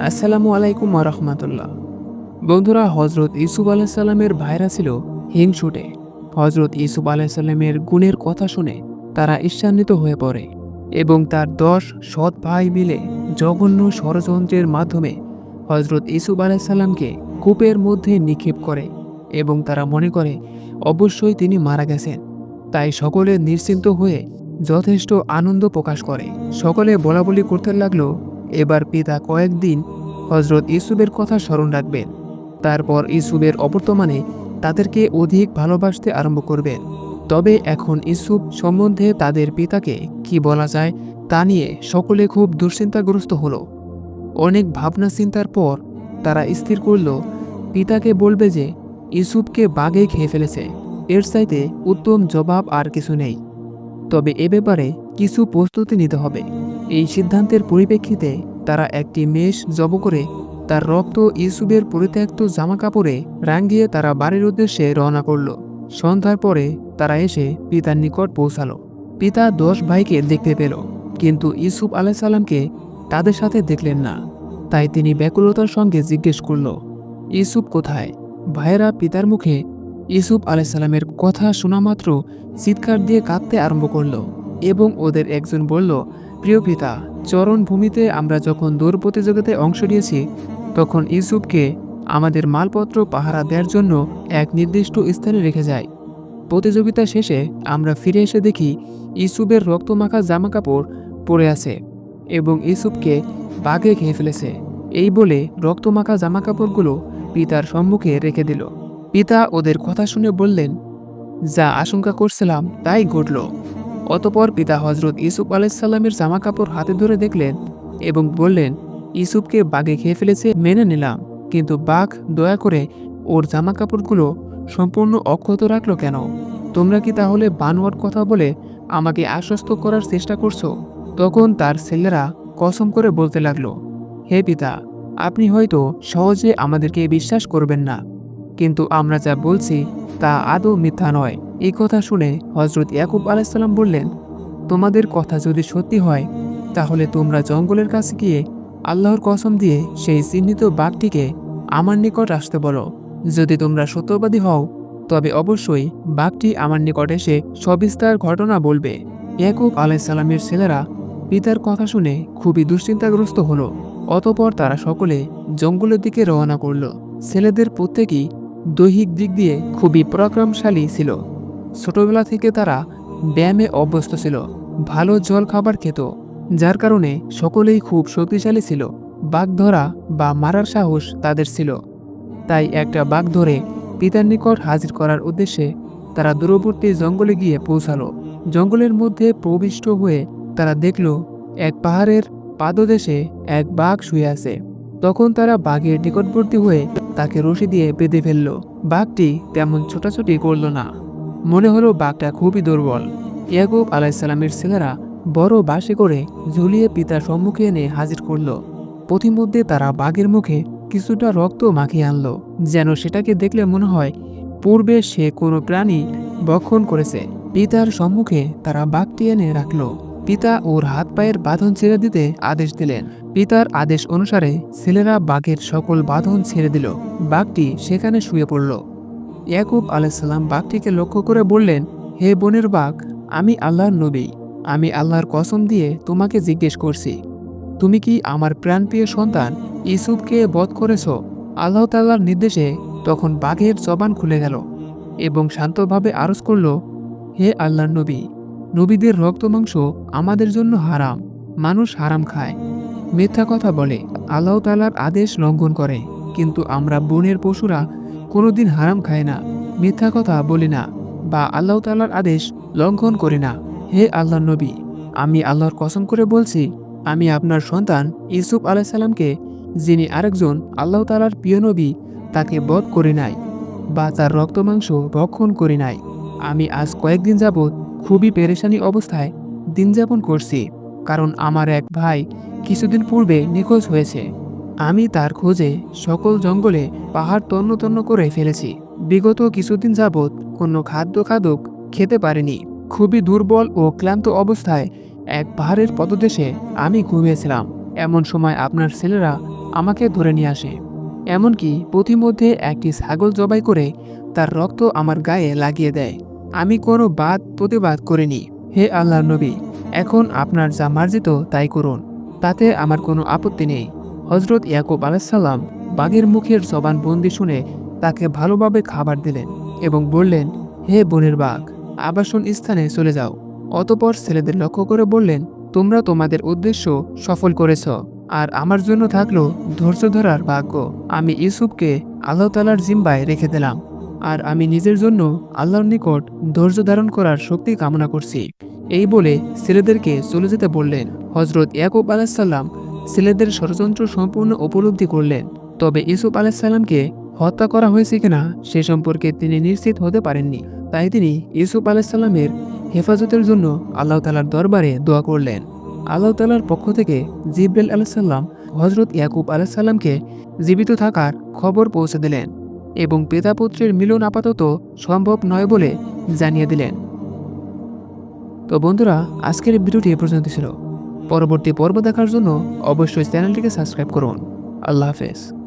আসসালামু আলাইকুম রহমতুল্লাহ। বন্ধুরা হজরত ইসুফ আলাইসাল্লামের ভাইরা ছিল হিংসুটে। হজরত ইসুফ আলাইসাল্লামের গুণের কথা শুনে তারা ঈর্ষান্বিত হয়ে পড়ে এবং তার দশ সৎ ভাই মিলে জঘন্য ষড়যন্ত্রের মাধ্যমে হজরত ইসুফ আলাইসাল্লামকে কূপের মধ্যে নিক্ষেপ করে এবং তারা মনে করে, অবশ্যই তিনি মারা গেছেন। তাই সকলে নিশ্চিন্ত হয়ে যথেষ্ট আনন্দ প্রকাশ করে। সকলে বলাবলি করতে লাগল এবার পিতা কয়েকদিন হজরত ইসুবের কথা স্মরণ রাখবেন। তারপর ইসুবের অবর্তমানে তাদেরকে অধিক ভালোবাসতে আরম্ভ করবেন। তবে এখন ইসুব সম্বন্ধে তাদের পিতাকে কি বলা যায় তা নিয়ে সকলে খুব দুশ্চিন্তাগ্রস্ত হলো। অনেক ভাবনা চিন্তার পর তারা স্থির করল, পিতাকে বলবে যে ইসুবকে বাঘে খেয়ে ফেলেছে, এর চাইতে উত্তম জবাব আর কিছু নেই। তবে এ ব্যাপারে কিছু প্রস্তুতি নিতে হবে। এই সিদ্ধান্তের পরিপ্রেক্ষিতে তারা একটি মেষ জব করে তার রক্ত ইসুবের পরিত্যক্ত জামা কাপড়ে রাঙ্গিয়ে তারা বাড়ির উদ্দেশ্যে রওনা করল। সন্ধ্যার পরে তারা এসে পিতার নিকট পৌঁছালো। পিতা দশ ভাইকে দেখতে পেল, কিন্তু ইসুফ আলাইসাল্লামকে তাদের সাথে দেখলেন না। তাই তিনি ব্যাকুলতার সঙ্গে জিজ্ঞেস করল ইসুফ কোথায়? ভাইয়েরা পিতার মুখে ইসুফ আলাইসাল্লামের কথা শোনা মাত্র চিৎকার দিয়ে কাঁদতে আরম্ভ করল এবং ওদের একজন বলল প্রিয় পিতা চরণভূমিতে আমরা যখন দৌড় প্রতিযোগিতায় অংশ নিয়েছি, তখন ইউসুফকে আমাদের মালপত্র পাহারা দেওয়ার জন্য এক নির্দিষ্ট স্থানে রেখে যায় প্রতিযোগিতা শেষে আমরা ফিরে এসে দেখি ইসুফের রক্তমাখা জামাকাপড় পরে আছে এবং ইসুফকে বাঘে খেয়ে ফেলেছে। এই বলে রক্তমাখা জামাকাপড়গুলো পিতার সম্মুখে রেখে দিল। পিতা ওদের কথা শুনে বললেন, যা আশঙ্কা করছিলাম, তাই ঘটল। অতপর পিতা হজরত ইসুফ আলাইসাল্লামের জামা কাপড় হাতে ধরে দেখলেন এবং বললেন ইসুফকে বাঘে খেয়ে ফেলেছে মেনে নিলাম, কিন্তু বাঘ দয়া করে ওর জামা কাপড়গুলো সম্পূর্ণ অক্ষত রাখল কেন? তোমরা কি তাহলে বানোয়ার কথা বলে আমাকে আশ্বস্ত করার চেষ্টা করছ? তখন তার ছেলেরা কসম করে বলতে লাগল, হে পিতা, আপনি হয়তো সহজে আমাদেরকে বিশ্বাস করবেন না, কিন্তু আমরা যা বলছি তা আদৌ মিথ্যা নয়। এই কথা শুনে হজরত ইয়াকুব আলাইসাল্লাম বললেন, তোমাদের কথা যদি সত্যি হয়, তাহলে তোমরা জঙ্গলের কাছে গিয়ে আল্লাহর কসম দিয়ে সেই চিহ্নিত বাঘটিকে আমার নিকট আসতে বলো। যদি তোমরা সত্যবাদী হও, তবে অবশ্যই বাঘটি আমার নিকট এসে সবিস্তার ঘটনা বলবে। ইয়াকুব আলাইসাল্লামের ছেলেরা পিতার কথা শুনে খুবই দুশ্চিন্তাগ্রস্ত হলো। অতপর তারা সকলে জঙ্গলের দিকে রওনা করল। ছেলেদের প্রত্যেকেই দৈহিক দিক দিয়ে খুবই পরাক্রমশালী ছিল। ছোটবেলা থেকে তারা ব্যায়ামে অভ্যস্ত ছিল, ভালো জল খাবার খেত, যার কারণে সকলেই খুব শক্তিশালী ছিল, বাঘ ধরা বা মারার সাহস তাদের ছিল। তাই একটা বাঘ ধরে পিতার নিকট হাজির করার উদ্দেশ্যে তারা দূরবর্তী জঙ্গলে গিয়ে পৌঁছালো। জঙ্গলের মধ্যে প্রবিষ্ট হয়ে তারা দেখল, এক পাহাড়ের পাদদেশে এক বাঘ শুয়ে আছে। তখন তারা বাঘের নিকটবর্তী হয়ে তাকে রশি দিয়ে বেঁধে ফেলল। বাঘটি তেমন ছোটাছুটি করল না। মনে হলো বাঘটা খুবই দুর্বল। ইয়াকুব আলাইসাল্লামের ছেলেরা বড় বাসে করে ঝুলিয়ে পিতার সম্মুখে এনে হাজির করল। পথিমধ্যে তারা বাঘের মুখে কিছুটা রক্ত মাখিয়ে আনলো, যেন সেটাকে দেখলে মনে হয় পূর্বে সে কোনো প্রাণী বক্ষণ করেছে। পিতার সম্মুখে তারা বাঘটি এনে রাখল। পিতা ওর হাত পায়ের বাঁধন ছেড়ে দিতে আদেশ দিলেন। পিতার আদেশ অনুসারে ছেলেরা বাঘের সকল বাঁধন ছেড়ে দিল। বাঘটি সেখানে শুয়ে পড়ল। ইয়াকুব আলাইসাল্লাম বাঘটিকে লক্ষ্য করে বললেন, হে বোনের বাঘ, আমি আল্লাহর নবী। আমি আল্লাহর কসম দিয়ে তোমাকে জিজ্ঞেস করছি, তুমি কি আমার প্রাণপ্রিয় সন্তান ইসুফকে বধ করেছ? আল্লাহ তাল্লার নির্দেশে তখন বাঘের জবান খুলে গেল এবং শান্তভাবে আরজ করল, হে আল্লাহর নবী, নবীদের রক্ত মাংস আমাদের জন্য হারাম, মানুষ হারাম খায়। মিথ্যা কথা বলে আল্লাহ তালার আদেশ লঙ্ঘন করে, কিন্তু আমরা বনের পশুরা কোনোদিন হারাম খায় না, মিথ্যা কথা বলি না বা আল্লাহ তালার আদেশ লঙ্ঘন করি না। হে আল্লাহ নবী, আমি আল্লাহর কসম করে বলছি, আমি আপনার সন্তান ইউসুফ আলাইসাল্লামকে যিনি আরেকজন আল্লাহ তালার প্রিয় নবী, তাকে বধ করি নাই বা তার রক্তমাংস ভক্ষণ করি নাই। আমি আজ কয়েকদিন যাবৎ খুবই পেরেশানি অবস্থায় দিন যাপন করছি, কারণ আমার এক ভাই কিছুদিন পূর্বে নিখোঁজ হয়েছে। আমি তার খোঁজে সকল জঙ্গলে পাহাড় তন্ন তন্ন করে ফেলেছি। বিগত কিছুদিন যাবৎ কোনো খাদ্য খাদক খেতে পারিনি। খুবই দুর্বল ও ক্লান্ত অবস্থায় এক পাহাড়ের পদদেশে আমি ঘুমিয়েছিলাম। এমন সময় আপনার ছেলেরা আমাকে ধরে নিয়ে আসে। এমনকি পথিমধ্যে একটি ছাগল জবাই করে তার রক্ত আমার গায়ে লাগিয়ে দেয়। আমি কোনো বাদ প্রতিবাদ করিনি। হে আল্লাহ নবী, এখন আপনার যা মার্জিত তাই করুন। তাতে আমার কোনো আপত্তি নেই। হজরত ইয়াকুব আলাইসাল্লাম বাঘের মুখের জবান বন্দি শুনে তাকে ভালোভাবে খাবার দিলেন এবং বললেন, হে বনের বাঘ, আবাসন স্থানে চলে যাও। অতপর ছেলেদের লক্ষ্য করে বললেন, তোমরা তোমাদের উদ্দেশ্য সফল করেছ আর আমার জন্য থাকল ধৈর্য ধরার ভাগ্য। আমি ইউসুফকে আল্লাহ তালার জিম্বায় রেখে দিলাম আর আমি নিজের জন্য আল্লাহর নিকট ধৈর্য ধারণ করার শক্তি কামনা করছি। এই বলে ছেলেদেরকে চলে যেতে বললেন হজরত ইয়াকুব আলাহিসাল্লাম ছেলেদের ষড়যন্ত্র সম্পূর্ণ উপলব্ধি করলেন। তবে ইউসুফ আলাহিসাল্লামকে হত্যা করা হয়েছে কিনা সে সম্পর্কে তিনি নিশ্চিত হতে পারেননি। তাই তিনি ইউসুফ আলাহিসাল্লামের হেফাজতের জন্য আল্লাহ তালার দরবারে দোয়া করলেন। আল্লাহ তালার পক্ষ থেকে জিব্রাইল আলাহিসাল্লাম হজরত ইয়াকুব আলাহিসাল্লামকে জীবিত থাকার খবর পৌঁছে দিলেন এবং পিতা পুত্রের মিলন আপাতত সম্ভব নয় বলে জানিয়ে দিলেন। তো বন্ধুরা, আজকের ভিডিওটি এ পর্যন্ত ছিল। পরবর্তী পর্ব দেখার জন্য অবশ্যই চ্যানেলটিকে সাবস্ক্রাইব করুন। আল্লাহ হাফেজ।